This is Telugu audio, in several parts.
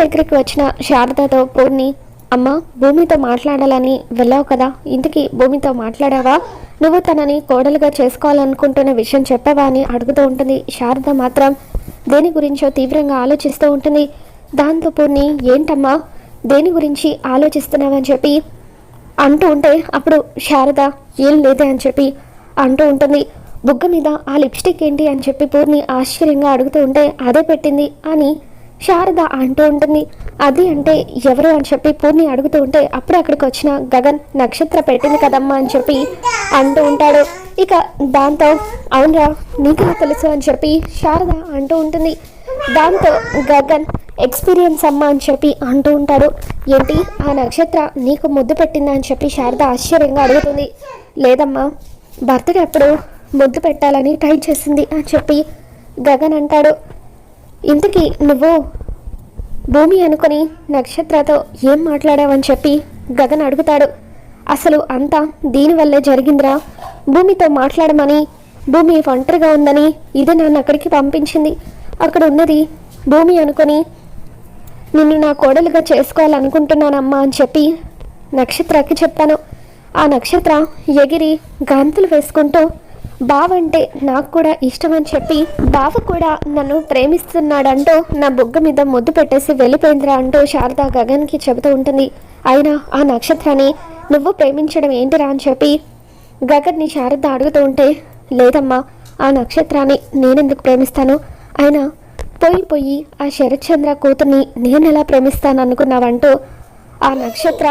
దగ్గరికి వచ్చిన శారదతో పూర్ణి అమ్మ భూమితో మాట్లాడాలని వెళ్ళావు కదా ఇంతకీ భూమితో మాట్లాడావా? నువ్వు తనని కోడలుగా చేసుకోవాలనుకుంటున్న విషయం చెప్పావా? అని అడుగుతూ ఉంటుంది. శారద మాత్రం దేని గురించో తీవ్రంగా ఆలోచిస్తూ ఉంటుంది. దాంతో పూర్ణి ఏంటమ్మా దేని గురించి ఆలోచిస్తున్నావని చెప్పి? అంటూ ఉంటే అప్పుడు శారద ఏం లేదే అని చెప్పి అంటూ ఉంటుంది. బుగ్గ మీద ఆ లిప్స్టిక్ ఏంటి? అని చెప్పి పూర్ణి ఆశ్చర్యంగా అడుగుతూ ఉంటే అదే పెట్టింది అని శారద అంటూ ఉంటుంది. అది అంటే ఎవరు అని చెప్పి పూర్ణి అడుగుతూ ఉంటే అప్పుడు అక్కడికి వచ్చిన గగన్ నక్షత్ర పెట్టింది కదమ్మా అని చెప్పి అంటూ ఉంటాడు. ఇక దాంతో అవునరా నీకు తెలుసు అని చెప్పి శారద అంటూ ఉంటుంది. దాంతో గగన్ ఎక్స్పీరియన్స్ అమ్మ అని చెప్పి అంటూ ఉంటాడు. ఏంటి? ఆ నక్షత్ర నీకు ముద్దు పెట్టిందా అని చెప్పి శారద ఆశ్చర్యంగా అడుగుతుంది. లేదమ్మా భర్తకి అప్పుడు ముద్దు పెట్టాలని ట్రై చేసింది అని చెప్పి గగన్ అంటాడు. ఇంతకీ నువ్వు భూమి అనుకుని నక్షత్రతో ఏం మాట్లాడావని చెప్పి గగన్ అడుగుతాడు. అసలు అంతా దీనివల్లే జరిగిందిరా. భూమితో మాట్లాడమని భూమి ఒంటరిగా ఉందని ఇది నన్ను అక్కడికి పంపించింది. అక్కడ ఉన్నది భూమి అనుకొని నిన్ను నా కోడలుగా చేసుకోవాలనుకుంటున్నానమ్మా అని చెప్పి నక్షత్రకి చెప్పాను ఆ నక్షత్ర ఎగిరి గాంతులు వేసుకుంటూ బావంటే నాకు కూడా ఇష్టం అని చెప్పి బావ కూడా నన్ను ప్రేమిస్తున్నాడంటూ నా బుగ్గ మీద ముద్దు పెట్టేసి వెళ్ళిపోయిందిరా అంటూ శారద గగన్కి చెబుతూ ఉంటుంది. అయినా ఆ నక్షత్రాన్ని నువ్వు ప్రేమించడం ఏంటిరా అని చెప్పి గగన్ని శారద అడుగుతూ ఉంటే లేదమ్మా ఆ నక్షత్రాన్ని నేనెందుకు ప్రేమిస్తాను? అయినా పోయి పోయి ఆ శరత్చంద్ర కూతుర్ని నేను ఎలా ప్రేమిస్తాను అనుకున్నావంటూ ఆ నక్షత్ర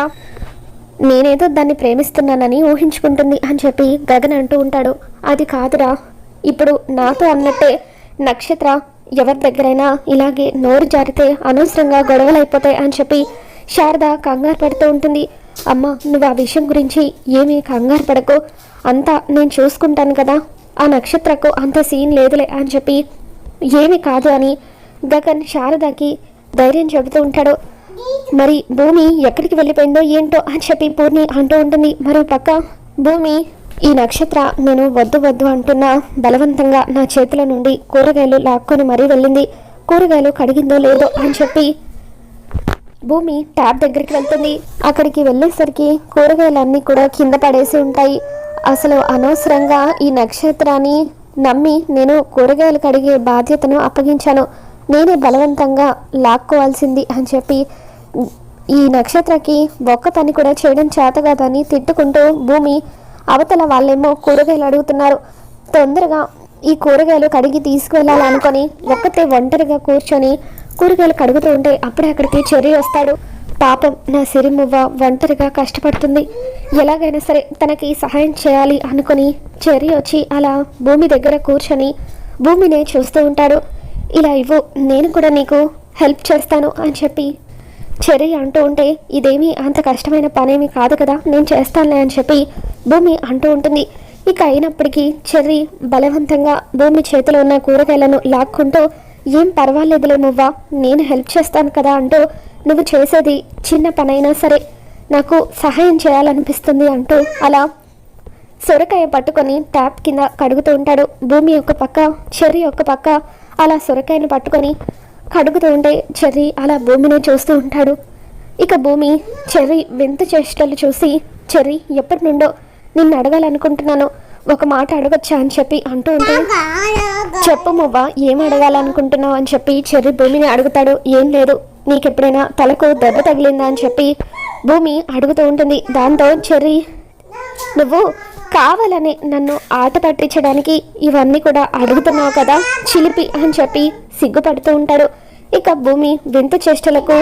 నేనేదో దాన్ని ప్రేమిస్తున్నానని ఊహించుకుంటుంది అని చెప్పి గగన్ అంటూ ఉంటాడు. అది కాదురా. ఇప్పుడు నాతో అన్నట్టే నక్షత్ర ఎవరి దగ్గరైనా ఇలాగే నోరు జారితే అనవసరంగా గొడవలు అయిపోతాయి అని చెప్పి శారద కంగారు పడుతూ ఉంటుంది. అమ్మ నువ్వు ఆ విషయం గురించి ఏమీ కంగారు పడకు. అంతా నేను చూసుకుంటాను కదా. ఆ నక్షత్రకు అంత సీన్ లేదులే అని చెప్పి ఏమీ కాదు అని గగన్ శారదకి ధైర్యం చెబుతూ ఉంటాడు. మరి భూమి ఎక్కడికి వెళ్ళిపోయిందో ఏంటో అని చెప్పి పూర్ణి అంటూ ఉంటుంది. మరో పక్క భూమి ఈ నక్షత్ర నేను వద్దు వద్దు అంటున్నా బలవంతంగా నా చేతుల నుండి కూరగాయలు లాక్కొని మరీ వెళ్ళింది. కూరగాయలు కడిగిందో లేదో అని చెప్పి భూమి ట్యాబ్ దగ్గరికి వెళ్తుంది. అక్కడికి వెళ్ళేసరికి కూరగాయలన్నీ కూడా కింద పడేసి ఉంటాయి. అసలు అనవసరంగా ఈ నక్షత్రాన్ని నమ్మి నేను కూరగాయలు కడిగే బాధ్యతను అప్పగించాను. నేనే బలవంతంగా లాక్కోవాల్సింది అని చెప్పి ఈ నక్షత్రకి ఒక్క పని కూడా చేయడం చేత కాదని తిట్టుకుంటూ భూమి అవతల వాళ్ళేమో కూరగాయలు అడుగుతున్నారు. తొందరగా ఈ కూరగాయలు కడిగి తీసుకువెళ్ళాలనుకొని ఒక్కతే ఒంటరిగా కూర్చొని కూరగాయలు కడుగుతూ ఉంటే అప్పుడే అక్కడికి చెర్రీ వస్తాడు. పాపం నా సిరిమువ్వ ఒంటరిగా కష్టపడుతుంది. ఎలాగైనా సరే తనకి సహాయం చేయాలి అనుకొని చెర్రీ వచ్చి అలా భూమి దగ్గర కూర్చొని భూమినే చూస్తూ ఉంటాడు. ఇలా ఇవ్వు నేను కూడా నీకు హెల్ప్ చేస్తాను అని చెప్పి చెర్రీ అంటూ ఉంటే ఇదేమీ అంత కష్టమైన పనేమీ కాదు కదా నేను చేస్తానులే అని చెప్పి భూమి అంటూ ఉంటుంది. ఇక అయినప్పటికీ చెర్రీ బలవంతంగా భూమి చేతిలో ఉన్న కూరగాయలను లాక్కుంటూ ఏం పర్వాలేదులే మువ్వా నేను హెల్ప్ చేస్తాను కదా అంటూ నువ్వు చేసేది చిన్న పనైనా సరే నాకు సహాయం చేయాలనిపిస్తుంది అంటూ అలా సొరకాయ పట్టుకొని ట్యాప్ కింద కడుగుతూ ఉంటాడు భూమి ఒక పక్క చెర్రీ ఒక పక్క. అలా సొరకాయను పట్టుకొని కడుగుతూ ఉంటే చెర్రీ అలా భూమిని చూస్తూ ఉంటాడు. ఇక భూమి చెర్రీ వింత చేష్టలు చూసి చెర్రీ ఎప్పటి నుండో నిన్ను అడగాలనుకుంటున్నాను. ఒక మాట అడగచ్చా? అని చెప్పి అంటూ ఉంటే చెప్పు మువ్వ ఏం అడగాలనుకుంటున్నావు? అని చెప్పి చెర్రీ భూమిని అడుగుతాడు. ఏం లేదు నీకెప్పుడైనా తలకు దెబ్బ తగిలిందా? అని చెప్పి భూమి అడుగుతూ ఉంటుంది. దాంతో చెర్రీ నువ్వు కావాలని నన్ను ఆట పట్టించడానికి ఇవన్నీ కూడా అడుగుతున్నావు కదా చిలిపి అని చెప్పి సిగ్గుపడుతూ ఉంటాడు ఇక భూమి వింత చేష్టలకు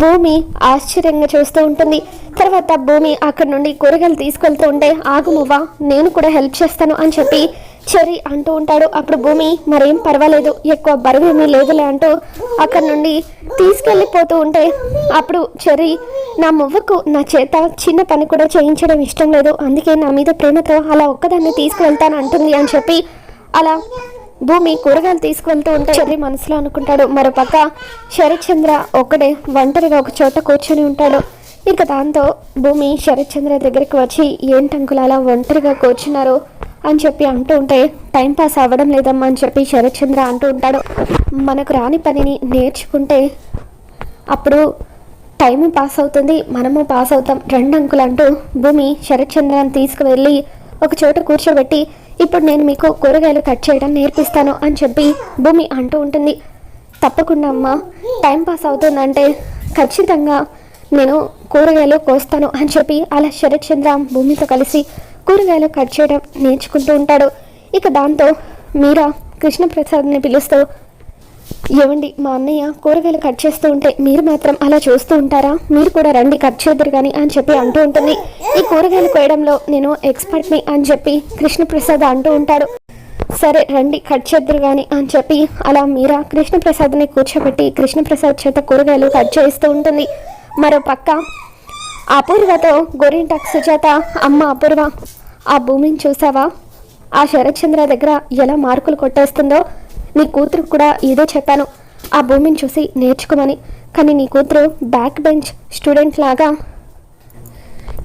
భూమి ఆశ్చర్యంగా చూస్తూ ఉంటుంది. తర్వాత భూమి అక్కడి నుండి కూరగాయలు తీసుకెళ్తూ ఉంటే ఆగుమువ్వ నేను కూడా హెల్ప్ చేస్తాను అని చెప్పి చెరి అంటూ ఉంటాడు. అప్పుడు భూమి మరేం పర్వాలేదు ఎక్కువ బరువు లేదులే అంటూ అక్కడి నుండి తీసుకెళ్ళిపోతూ ఉంటే అప్పుడు చెరి నా మువ్వకు నా చేత చిన్న పని కూడా చేయించడం ఇష్టం లేదు. అందుకే నా మీద ప్రేమతో అలా ఒక్కదాన్ని తీసుకువెళ్తాను అంటుంది అని చెప్పి అలా భూమి కూరగాయలు తీసుకువెళ్తూ ఉంటే చెర్రి మనసులో అనుకుంటాడు. మరోపక్క శరత్చంద్ర ఒక్కడే ఒంటరిగా ఒక చోట కూర్చొని ఉంటాడు. ఇక దాంతో భూమి శరత్చంద్ర దగ్గరికి వచ్చి ఏంటంకులు అలా ఒంటరిగా కూర్చున్నారు? అని చెప్పి అంటూ ఉంటే టైం పాస్ అవ్వడం లేదమ్మా అని చెప్పి శరత్చంద్ర అంటూ ఉంటాడు. మనకు రాని పనిని నేర్చుకుంటే అప్పుడు టైము పాస్ అవుతుంది మనము పాస్ అవుతాం. రెండు అంకులు అంటూ భూమి శరత్చంద్రాన్ని తీసుకువెళ్ళి ఒక చోట కూర్చోబెట్టి ఇప్పుడు నేను మీకు కూరగాయలు కట్ చేయడం నేర్పిస్తాను అని చెప్పి భూమి అంటూ ఉంటుంది. తప్పకుండా అమ్మా టైం పాస్ అవుతుందంటే ఖచ్చితంగా నేను కూరగాయలు కోస్తాను అని చెప్పి అలా శరత్చంద్ర భూమితో కలిసి కూరగాయలు కట్ చేయడం నేర్చుకుంటూ ఉంటాడు. ఇక దాంతో మీరా కృష్ణప్రసాద్ని పిలుస్తూ ఏమండి మా అన్నయ్య కూరగాయలు కట్ చేస్తూ ఉంటే మీరు మాత్రం అలా చూస్తూ ఉంటారా? మీరు కూడా రండి కట్ చేద్దరు కానీ అని చెప్పి అంటూ ఉంటుంది. ఈ కూరగాయలు కోయడంలో నేను ఎక్స్పర్ట్ని అని చెప్పి కృష్ణప్రసాద్ అంటూ ఉంటాడు. సరే రండి కట్ చేద్దరు కానీ అని చెప్పి అలా మీరా కృష్ణప్రసాద్ని కూర్చోబెట్టి కృష్ణప్రసాద్ చేత కూరగాయలు కట్ చేస్తూ ఉంటుంది. మరో పక్క అపూర్వతో గోరింటాక్ సుజాత అమ్మ అపూర్వ ఆ భూమిని చూసావా? ఆ శరత్చంద్ర దగ్గర ఎలా మార్కులు కొట్టేస్తుందో? నీ కూతురు కూడా ఇదే చెప్పాను. ఆ భూమిని చూసి నేర్చుకోమని. కానీ నీ కూతురు బ్యాక్ బెంచ్ స్టూడెంట్ లాగా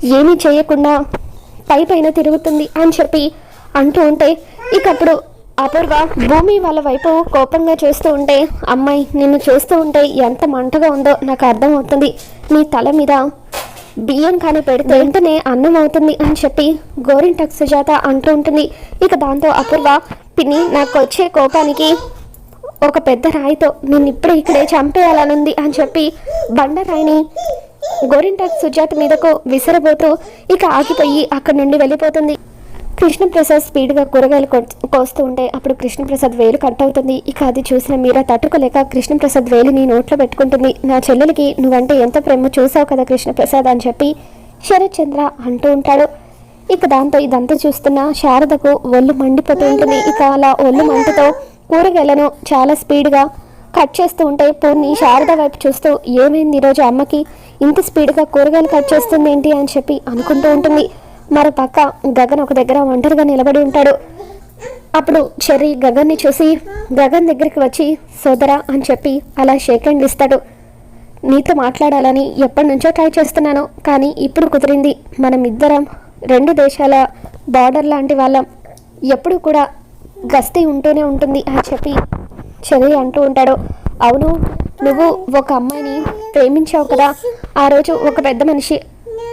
ఏమీ చేయకుండా పై పైన తిరుగుతుంది అని చెప్పి అంటూ ఉంటే ఇక అప్పుడు అపూర్వ భూమి వాళ్ళ వైపు కోపంగా చూస్తూ ఉంటే అమ్మాయి నిన్ను చూస్తూ ఉంటే ఎంత మంటగా ఉందో నాకు అర్థమవుతుంది. నీ తల మీద బియ్యం కానీ పెడితే వెంటనే అన్నం అవుతుంది అని చెప్పి గోరింటక్ సుజాత అంటూ ఉంటుంది. ఇక దాంతో అపూర్వ పిన్ని నాకు వచ్చే కోపానికి ఒక పెద్ద రాయితో నేను ఇప్పుడు ఇక్కడే చంపేయాలనుంది అని చెప్పి బండరాయిని గోరింటాక్ సుజాత మీదకు విసరబోతూ ఇక ఆగిపోయి అక్కడి నుండి వెళ్ళిపోతుంది. కృష్ణప్రసాద్ స్పీడ్గా కూరగాయలు కోస్తూ ఉంటే అప్పుడు కృష్ణప్రసాద్ వేలు కట్ అవుతుంది. ఇక అది చూసిన మీరా తట్టుకోలేక కృష్ణప్రసాద్ వేలుని నోట్లో పెట్టుకుంటుంది. నా చెల్లెలికి నువ్వంటే ఎంత ప్రేమ చూసావు కదా కృష్ణప్రసాద్ అని చెప్పి శరత్చంద్ర అంటూ ఉంటాడు. ఇక దాంతో ఇదంతా చూస్తున్న శారదకు ఒళ్ళు మండిపోతూ ఉంటుంది. ఇక అలా ఒళ్ళు మంటతో కూరగాయలను చాలా స్పీడ్గా కట్ చేస్తూ ఉంటే పూర్ణి శారద వైపు చూస్తూ ఏమైంది ఈరోజు అమ్మకి? ఇంత స్పీడ్గా కూరగాయలు కట్ చేస్తుంది ఏంటి అని చెప్పి అనుకుంటూ ఉంటుంది. మరో పక్క గగన్ ఒక దగ్గర ఒంటరిగా నిలబడి ఉంటాడు. అప్పుడు చెర్రీ గగన్ని చూసి గగన్ దగ్గరికి వచ్చి సోదరా అని చెప్పి అలా షేక్ హ్యాండ్ ఇస్తాడు. నీతో మాట్లాడాలని ఎప్పటి నుంచో ట్రై చేస్తున్నాను కానీ ఇప్పుడు కుదిరింది మనం ఇద్దరం రెండు దేశాల బార్డర్ లాంటి వాళ్ళం. ఎప్పుడు కూడా గస్తీ ఉంటూనే ఉంటుంది అని చెప్పి చెర్రీ అంటూ ఉంటాడు. అవును నువ్వు ఒక అమ్మాయిని ప్రేమించావు కదా. ఆ రోజు ఒక పెద్ద మనిషి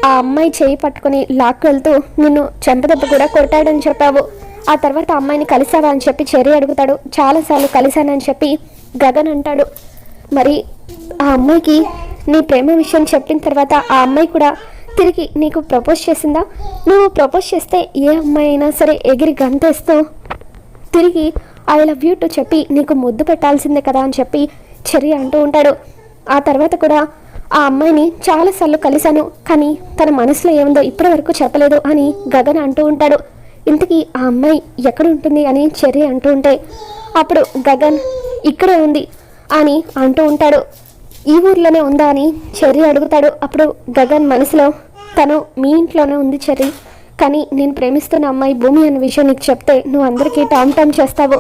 ఆ అమ్మాయి చేయి పట్టుకొని లాక్కు వెళ్తూ నిన్ను చెంపదెబ్బ కూడా కొట్టాడని చెప్పావు. ఆ తర్వాత అమ్మాయిని కలిసావా? అని చెప్పి చెర్రీ అడుగుతాడు. చాలాసార్లు కలిశానని చెప్పి గగన్ అంటాడు. మరి ఆ అమ్మాయికి నీ ప్రేమ విషయం చెప్పిన తర్వాత ఆ అమ్మాయి కూడా తిరిగి నీకు ప్రపోజ్ చేసిందా? నువ్వు ప్రపోజ్ చేస్తే ఏ అమ్మాయి అయినా సరే ఎగిరి గంతేస్తూ తిరిగి ఐ లవ్ యూ టు చెప్పి నీకు ముద్దు పెట్టాల్సిందే కదా అని చెప్పి చెర్రీ అంటూ ఉంటాడు. ఆ తర్వాత కూడా ఆ అమ్మాయిని చాలాసార్లు కలిశాను కానీ తన మనసులో ఏముందో ఇప్పటి వరకు చెప్పలేదు అని గగన్ అంటూ ఉంటాడు. ఇంతకీ ఆ అమ్మాయి ఎక్కడ ఉంటుంది అని చెర్రీ అంటూ ఉంటే అప్పుడు గగన్ ఇక్కడే ఉంది అని అంటూ ఉంటాడు. ఈ ఊర్లోనే ఉందా అని చెర్రీ అడుగుతాడు. అప్పుడు గగన్ మనసులో తను మీ ఇంట్లోనే ఉంది చెర్రీ కానీ నేను ప్రేమిస్తున్న అమ్మాయి భూమి అనే విషయం నీకు చెప్తే నువ్వు అందరికీ టామ్ టామ్ చేస్తావు.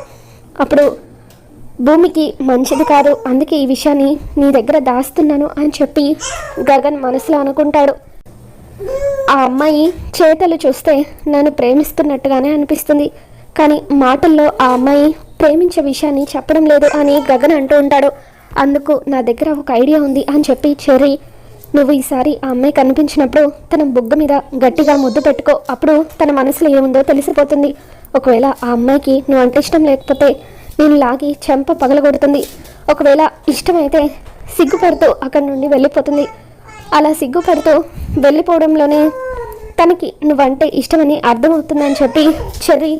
అప్పుడు భూమికి మంచిది కాదు. అందుకే ఈ విషయాన్ని నీ దగ్గర దాస్తున్నాను అని చెప్పి గగన్ మనసులో అనుకుంటాడు. ఆ అమ్మాయి చేతలు చూస్తే నన్ను ప్రేమిస్తున్నట్టుగానే అనిపిస్తుంది. కానీ మాటల్లో ఆ అమ్మాయి ప్రేమించే విషయాన్ని చెప్పడం లేదు అని గగన్ అంటూ ఉంటాడు. అందుకు నా దగ్గర ఒక ఐడియా ఉంది అని చెప్పి చెర్రీ నువ్వు ఈసారి ఆ అమ్మాయి కనిపించినప్పుడు తన బుగ్గ మీద గట్టిగా ముద్దు పెట్టుకో. అప్పుడు తన మనసులో ఏముందో తెలిసిపోతుంది. ఒకవేళ ఆ అమ్మాయికి నువ్వు అంటే ఇష్టం లేకపోతే నేను లాగి చెంప పగలగొడుతుంది. ఒకవేళ ఇష్టమైతే సిగ్గుపడుతూ అక్కడి నుండి వెళ్ళిపోతుంది. అలా సిగ్గుపడుతూ వెళ్ళిపోవడంలోనే తనకి నువ్వంటే ఇష్టమని అర్థమవుతుందని చెప్పి చెర్రీ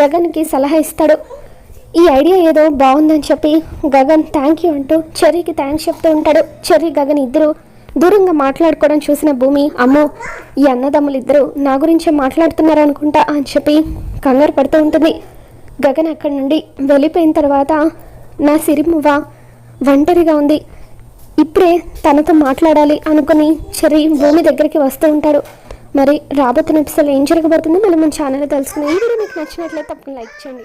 గగన్కి సలహా ఇస్తాడు. ఈ ఐడియా ఏదో బాగుందని చెప్పి గగన్ థ్యాంక్ యూ అంటూ చెర్రీకి థ్యాంక్స్ చెప్తూ ఉంటాడు. చెర్రీ గగన్ ఇద్దరు దూరంగా మాట్లాడుకోవడం చూసిన భూమి అమ్మో ఈ అన్నదమ్ములు ఇద్దరు నా గురించే మాట్లాడుతున్నారు అనుకుంటా అని చెప్పి కంగారు పడుతూ ఉంటుంది. గగన్ అక్కడి నుండి వెళ్ళిపోయిన తర్వాత నా సిరిమువ్వ ఒంటరిగా ఉంది. ఇప్పుడే తనతో మాట్లాడాలి అనుకుని చెరి భూమి దగ్గరికి వస్తూ ఉంటాడు. మరి రాబోతున్న ఎపిసోడ్ ఏం జరగబోతుందో మనం మన ఛానల్ తెలుసుకుని ఈ వీడియో మీకు నచ్చినట్లయితే తప్పకుండా లైక్ చేయండి.